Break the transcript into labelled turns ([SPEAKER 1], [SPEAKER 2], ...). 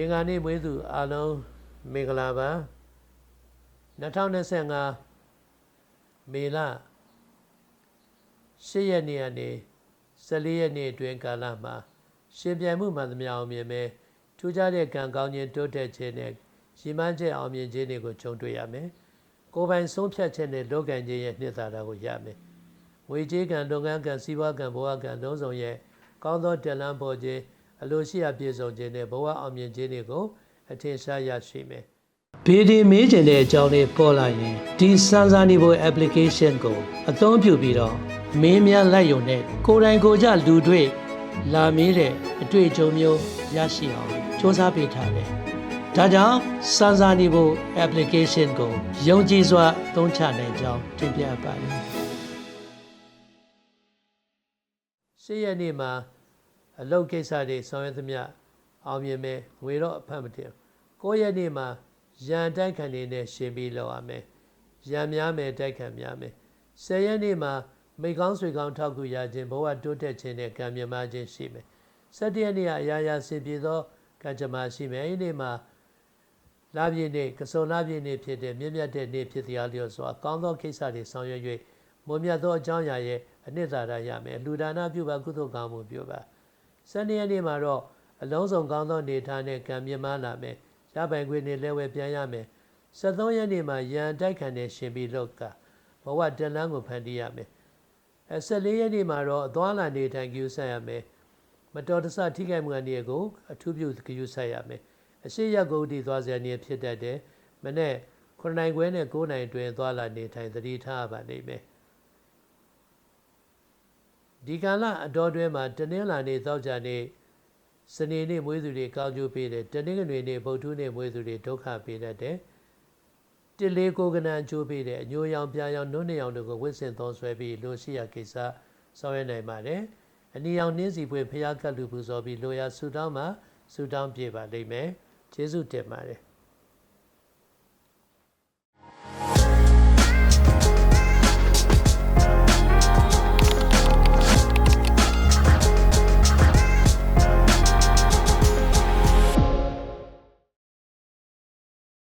[SPEAKER 1] အင်္ဂါနေ့မွေးသူအားလုံးမင်္ဂလာပါ2025မေလ10ရက်နေ့ကနေ14ရက်နေ့အတွင်းကာလမှာရှင်ပြိုင်မှုမှန်သမျှအောင်မြင်မယ်ထူးခြားတဲ့ကံကောင်းခြင်းတိုးတက်ခြင်းနဲ့ရီမန်းချက်အောင်မြင်ခြင်းတွေကိုကြုံတွေ့ရမယ်ကိုယ်ပိုင်ဆုံးဖြတ်ချက်နဲ့လောကံခြင်းရဲ့နှစ်သာရကိုရမယ်ငွေကြေးကံလုပ်ငန်းကံစီးပွားကံဘဝကံလုံးစုံရဲ့ကောင်းသောတလန်းပေါ်ခြင်း အလိုရှိအပြည့်စုံခြင်းနဲ့ဘဝအောင်မြင်ခြင်းတွေကိုအထင်ရှားရရှိမယ်ဗီဒီမေးချင်တဲ့အကြောင်းလေးပေါ်လာရင်ဒီစမ်းစာနေဖို့ application ကိုအသုံးပြုပြီးတော့မင်းများလိုက်ရုံနဲ့ကိုယ်တိုင်ကိုယ်ကြလူတွေ့လာမေးတဲ့အတွေ့အကြုံမျိုးရရှိအောင်စ조사ပေးထားတယ်။ဒါကြောင့်စမ်းစာနေဖို့ application ကိုယုံကြည်စွာသုံးချနိုင်ကြောင်းတင်ပြပါတယ်။ရှေ့ရက်နေ့မှာ အလုပ်ကိစ္စတွေဆောင်ရွက်သမျှအောင်မြင်မယ်ငွေတော့အဖတ်မတင်ကိုယ့်ရက်နေ့မှာရန်တိုက်ခံနေနဲ့ရှင်ပြီးလောက်ရမယ်ရန်များမယ်တိုက်ခံများမယ်ဆယ်ရက်နေ့မှာမိကောင်းဆွေကောင်းထောက်ကူရခြင်းဘဝတိုးတက်ခြင်းနဲ့ကံမြမခြင်းရှိမယ်၁၇ရက်နေ့ကအရာရာဆင်ပြေသောကံကြမ္မာရှိမယ်အဲ့ဒီနေ့မှာလာပြည့်နေ့ကစုံလာပြည့်နေ့ဖြစ်တဲ့မြင့်မြတ်တဲ့နေ့ဖြစ်တရားလျော်စွာကောင်းသောကိစ္စတွေဆောင်ရွက်၍မွန်မြတ်သောအကြောင်းအရာရဲ့အနှစ်သာရရမယ်လူဒါနပြုပါကုသိုလ်ကောင်းမှုပြုပါ ဆယ်နှစ်ရက်နေ့မှာတော့အလုံးစုံကောင်းသောနေထားနဲ့ကံမြမလာမယ်ရပိုင်ခွင့်နဲ့လဲဝဲပြန်ရမယ်73ရက်နေ့မှာရန်တိုက်ခံတဲ့ရှင်ပြီးလောက်ကဘဝတန်လန်းကိုဖန်တီးရမယ်အဲ14ရက်နေ့မှာတော့အသွားလာနေထိုင်ကြိုးဆက်ရမယ်မတော်တဆထိခိုက်မှုအနေကိုအထူးပြုကြိုးဆက်ရမယ်အရှိရက်ကိုတည်သွားစရာနေဖြစ်တတ်တယ်မနေ့9နိုင်ခွဲနဲ့9နိုင်အတွင်းသွားလာနေထိုင်သတိထားပါလိမ့်မယ် ဒီကာလအတော်တွဲမှာတနင်္လာနေ့သောကြာနေ့စနေနေ့မွေးသူတွေကောင်းကျိုးပေးတယ်တနင်္ဂနွေနေ့ဗုဒ္ဓနေ့မွေးသူတွေဒုက္ခပေးတတ်တယ်တလေးကိုကနန်ကျိုးပေးတယ်အညိုရောင်ပြာရောင်နုံးနေရောင်တို့ကိုဝစ်စင်သုံးဆွဲပြီးလိုရှိရာကိစ္စဆောင်ရွက်နိုင်ပါတယ်အနီရောင်နှင်းစီပွေဖျားကတ်လူပူဇော်ပြီးလိုရာဆူတောင်းမှာဆူတောင်းပြေပါလိမ့်မယ်ကျေးဇူးတင်ပါတယ်